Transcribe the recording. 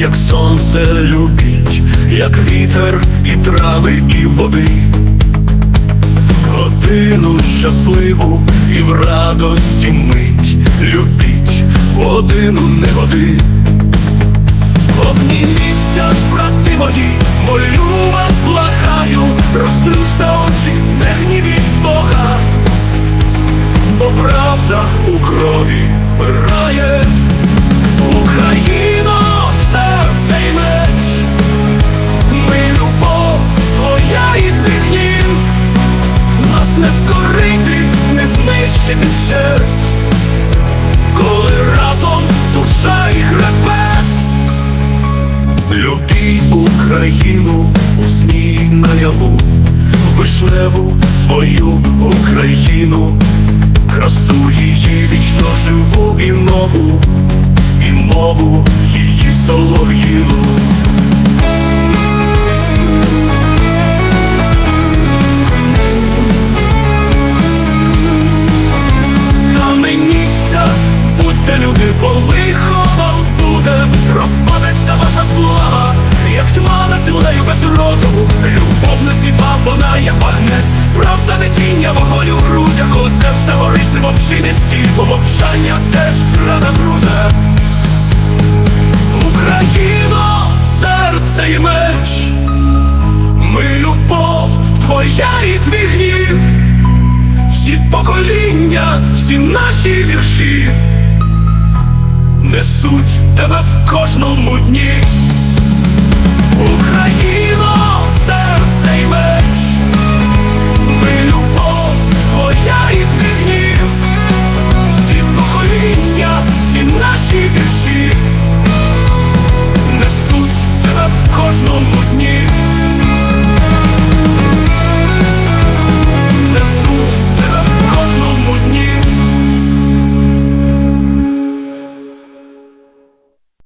як сонце любіть, як вітер і трави, і води. Годину щасливу і в радості мить любіть годину негоди. Обніміться ж, брати мої, молю вас, благаю, розплющте очі, не гнівіть Бога, бо правда у крові вщерть, коли разом душа і хребет. Любіть Україну у сні наяву, вишневу свою Україну, красу її вічно живу і нову, і мову її солов'їну. Будьте люди, бо лихо вам буде, розпадеться ваша слава, як тьма над землею без роду, любов не світла, вона як магнет, правда не тіння, вогонь у грудях, коли серце горить, не мовчи, не стій, бо мовчання теж зрада друже. Україно, серце і меч, ми любов, твоя і твій гнів. Всі покоління, всі наші вірші несуть тебе в кожному дні. Україно, серце й меч, ми любов, твоя і твій гнів, всі покоління, всі наші вірші.